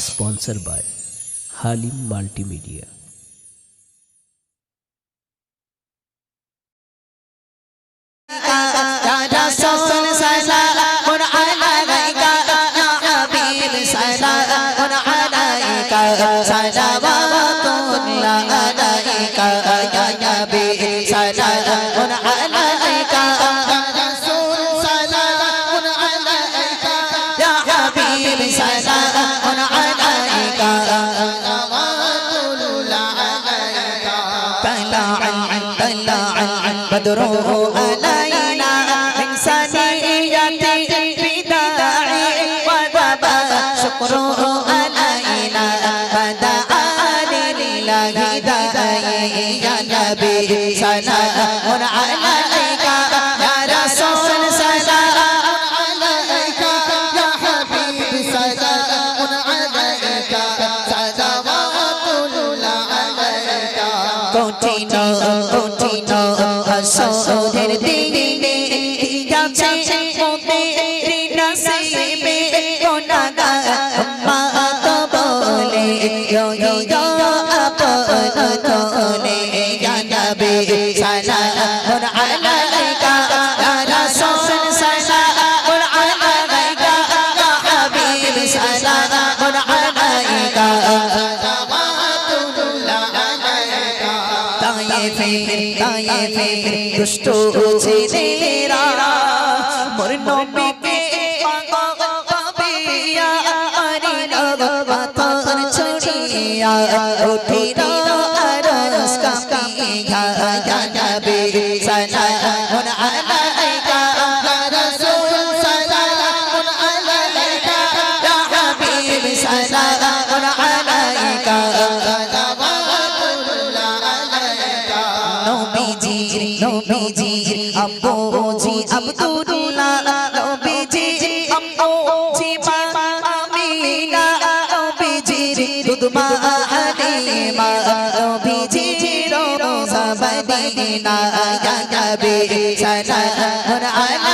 Sponsor by Halim multimedia يا يا نبي سلام عليك তায়েফে দুষ্ট ছেলেরা মোর নবীকে পাবিয়া আরে নব ছড়িয়া উঠিল নবীজির আব্বুজি আব্দুল্লাহ নবীজির আম্মুজি মা আমিনা নবীজির দুদমা হালিমা নবীজির রোজা মদিনা ইয়া নবী সালাম আলাইকা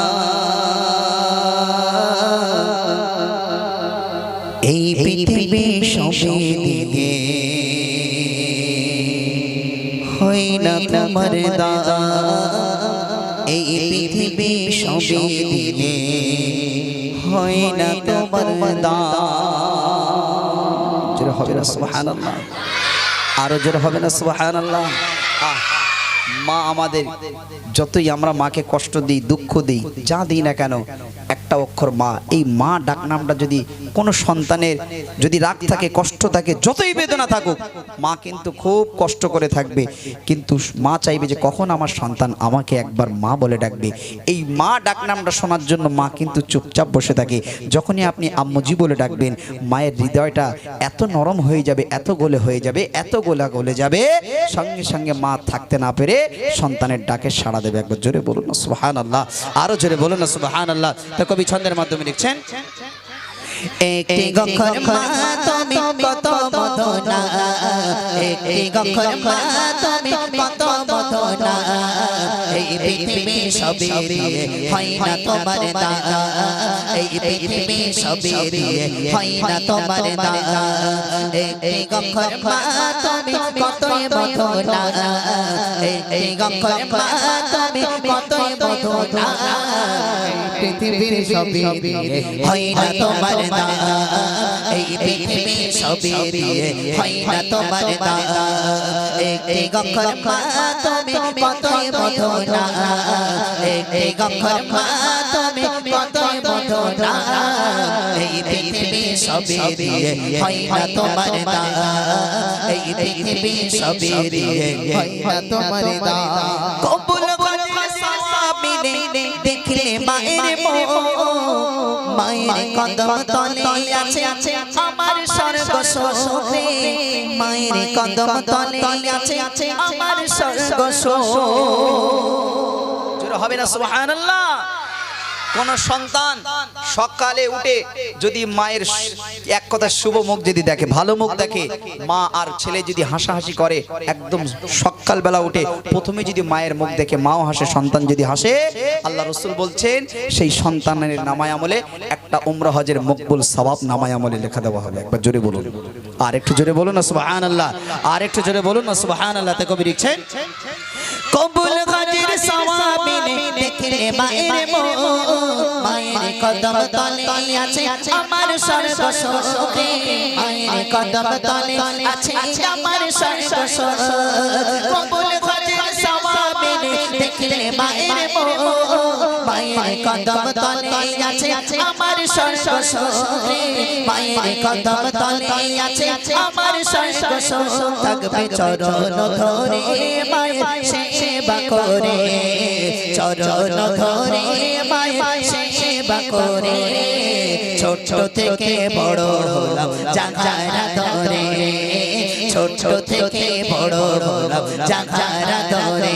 হয় না তোমার দা। এই পৃথিবী সবে দিনে হয় না তোমার দা। হবে না সুবহানাল্লাহ। আরও জোর হবে না সুবহানাল্লাহ। আহ, মা আমাদের, যতই আমরা মাকে কষ্ট দিই, দুঃখ দিই, যা দিই না কেন, একটা অক্ষর মা। এই মা ডাক নামটা যদি কোনো সন্তানের যদি রাগ থাকে, কষ্ট থাকে, যতই বেদনা থাকুক, মা কিন্তু খুব কষ্ট করে থাকবে। কিন্তু মা চাইবে যে কখন আমার সন্তান আমাকে একবার মা বলে ডাকবে। এই মা ডাক নামটা শোনার জন্য মা কিন্তু চুপচাপ বসে থাকে। যখনই আপনি আম্মুজি বলে ডাকবেন, মায়ের হৃদয়টা এত নরম হয়ে যাবে, এত গোলে হয়ে যাবে, এত গোলা গলে যাবে, সঙ্গে সঙ্গে মা থাকতে না পেরে সন্তানের ডাকে সাড়া দেবে। একবার জোরে বলুন না সুহান আল্লাহ আরও জোরে বলুন না সুহান আল্লাহ তো কবি ছন্দের মাধ্যমে লিখছেন, একটি গক্ষর মা, তুমি কত মধুনা একটি গক্ষর মা তুমি কত মধনা এই পৃথিবী সবে হয় না তোমার দা এই পৃথিবী সবে দিয়ে হয় না তোমার দা মা তুমি কত গক্ষর মা তুমি কত মধনা পৃথিবীর সবে দিয়ে হয় না তোমার দা এই পৃথিবী সবে দিয়ে হয় না তোমার দা একটি গক্ষর মা তুমি কত মধুর একটি অক্ষর মা তুমি কতই মধু না এই পৃথিবী সবই দিয়ে হয় না তোমার দা। এই পৃথিবী সামিনে দেখলে মায়ের কদম তলে আছে আছে আমার স্বর্গ সোরে মায়ের কদম তলে আছে আছে আমার স্বর্গ জোরে হবে না, সুবহানাল্লাহ। কোন সন্তান সকালে উঠে যদি মায়ের এক কথা শুভ মুখ যদি দেখে, ভালো মুখ দেখে, মা আর ছেলে যদি হাসাহাসি করে, একদম সকালবেলা উঠে প্রথমে যদি মায়ের মুখ দেখে, মাও হাসে, সন্তান যদি হাসে, আল্লাহ রসুল বলছেন, সেই সন্তানের নামায় আমলে একটা উমরা হজের মকবুল সবাব নামায় আমলে লেখা দেওয়া হবে। একবার জোরে বলুন। আর একটু জোরে বলুন না আল্লাহ আর একটু জোরে বলুন না সুবাহান আল্লাহ তে কবি লিখছেন, কবুল সওয়াবিনে দেখলে মায়ের মায়ের কদম তলে আছে আমার স্বর্গ সোরে মায়ের কদম তলে আছে আমার স্বর্গ সোরে কবুল দেখলে মায়ের মায়ের কদম তলে আছে আমার স্বর্গ সোরে মায়ের কদম তলে আছে আমার স্বর্গ সোরে থাকবে চরণ ধরে। মায়ের সেবা করে। চরণ ধরে। মায়ের সেবা করে। ছোট থেকে বড় হলাম জাগারা ধরে। ছোট থেকে বড় হলাম জাগারা ধরে।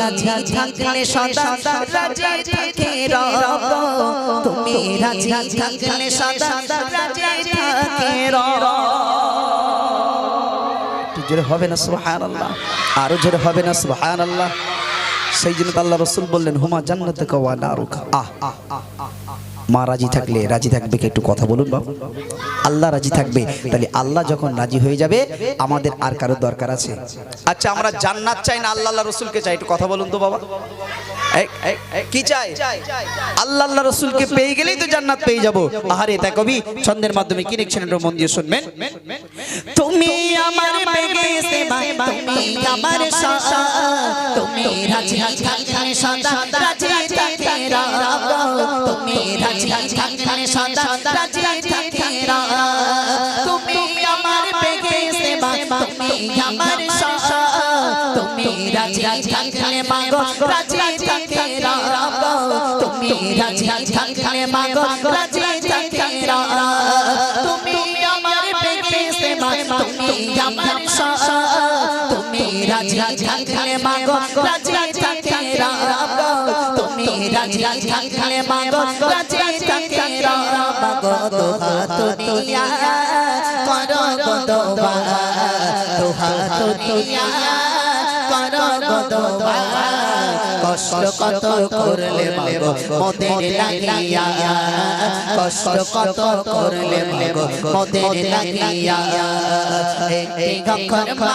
রাজি থাকলে সদা রাজি থেকে রব। তুমি রাজি থাকলে সদা রাজি থাকে রব। জোরে হবে না আল্লাহ আরও জোরে হবে না সুহান আল্লাহ সেই জন্য আল্লাহ রসুল বললেন হুমা জান্নাত কওয়া নারুকা। আহ, আহ, আহ। মা রাজি থাকলে রাজি থাকবে কি? একটু কথা বলুন বাবু। আল্লাহ রাজি থাকবে, তাহলে আল্লাহ যখন রাজি হয়ে যাবে, আমাদের আর কারও দরকার আছে? আচ্ছা আমরা জান্নাত চাই না আল্লাহ আল্লাহ রসুলকে চাই? একটু কথা বলুন তো বাবা। কি চাই? আল্লাহ আল্লাহ রসুলকে পেয়ে গেলেই তো জান্নাত পেয়ে যাব। আহারে তাই কবি, ছন্দের মাধ্যমে কি লিখছেন একটু মন দিয়ে শুনবেন? তুমি আমার তুমি আমার তুমি রাজি সদা রাজি থাকে তুমি আমার বেগেস্তে তুমি আমার তুমি রাজি থাকলে মাগো রাজি থাকে তুমি রাজি থাকলে মাগো রাজি থাকে তুমি আমার বেগেস্তে তুমি আমার তুমি রাজি থাকলে মাগো রাজি থাকে তুমি রাজি থাকলে মাগো রাজি থাকে মাগো দোহা তুনিয়া করো গো দোবা দোহা তুনিয়া করো গো দোবা কষ্ট কত করলে মাগো মোদের লাগিয়া, কষ্ট কত করলে মাগো মোদের লাগিয়া অক্ষর মা